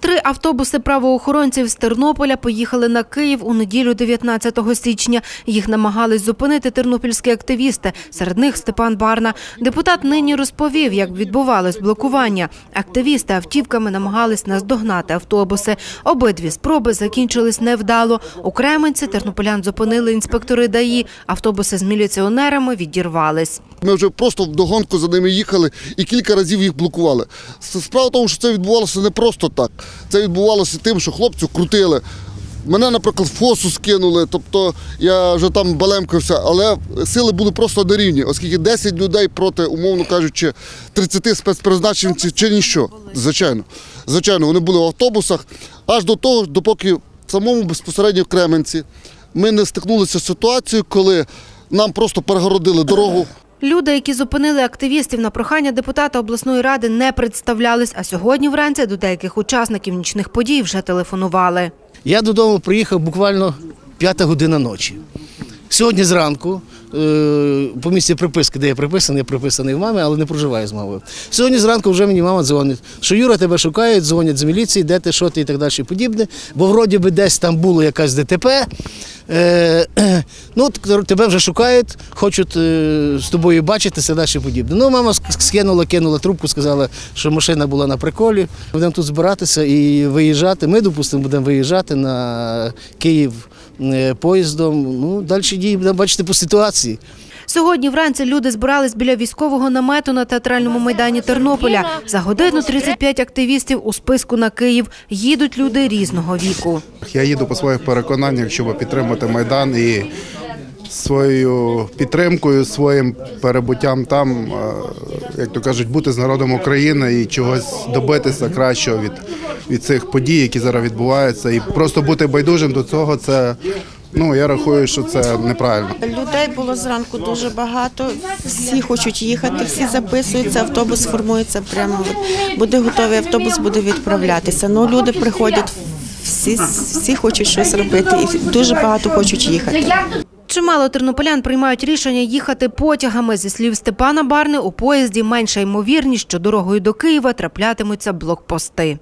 Три автобуси правоохоронців з Тернополя поїхали на Київ у неділю 19 січня. Їх намагались зупинити тернопільські активісти. Серед них Степан Барна. Депутат нині розповів, як відбувалось блокування. Активісти автівками намагались наздогнати автобуси. Обидві спроби закінчились невдало. У Кременці тернополян зупинили інспектори ДАІ. Автобуси з міліціонерами відірвались. Ми вже просто вдогонку за ними їхали і кілька разів їх блокували. Справа в тому, що це відбувалося не просто так. Це відбувалося тим, що хлопців крутили. Мене, наприклад, фосу скинули, тобто я вже там балемкався, але сили були просто на рівні, оскільки 10 людей проти, умовно кажучи, 30 спецпризначенців чи ніщо. Звичайно. Звичайно, вони були в автобусах аж до того, допоки в самому безпосередньо Кременці ми не стикнулися з ситуацією, коли нам просто перегородили дорогу. Люди, які зупинили активістів на прохання депутата обласної ради, не представлялись. А сьогодні вранці до деяких учасників нічних подій вже телефонували. Я додому приїхав буквально п'ята година ночі. Сьогодні зранку, е, по місці приписки, де я приписаний, я приписаний в мамі, але не проживаю з мамою. Сьогодні зранку вже мені мама дзвонить, що Юра тебе шукають, дзвонять з міліції, де ти, що ти і так далі і подібне. Бо вроді би десь там було якась ДТП. Ну, тебе вже шукають, хочуть е, з тобою бачитися, далі подібне. Ну, мама ск- скинула, кинула трубку, сказала, що машина була на приколі. Будемо тут збиратися і виїжджати. Ми, допустимо, будемо виїжджати на Київ е, поїздом. Ну, далі дії будемо бачити по ситуації. Сьогодні вранці люди збирались біля військового намету на театральному майдані Тернополя. За годину 35 активістів у списку на Київ. Їдуть люди різного віку. Я їду по своїх переконаннях, щоб підтримати Майдан і своєю підтримкою, своїм перебуттям там, е, як то кажуть, бути з народом України і чогось добитися кращого від, від цих подій, які зараз відбуваються. І просто бути байдужим до цього, це ну я рахую, що це неправильно. Людей було зранку дуже багато. Всі хочуть їхати, всі записуються. Автобус формується прямо. Буде готовий автобус, буде відправлятися. Ну люди приходять, всі, всі хочуть щось робити, і дуже багато хочуть їхати. Чимало тернополян приймають рішення їхати потягами. Зі слів Степана Барни, у поїзді менша ймовірність, що дорогою до Києва траплятимуться блокпости.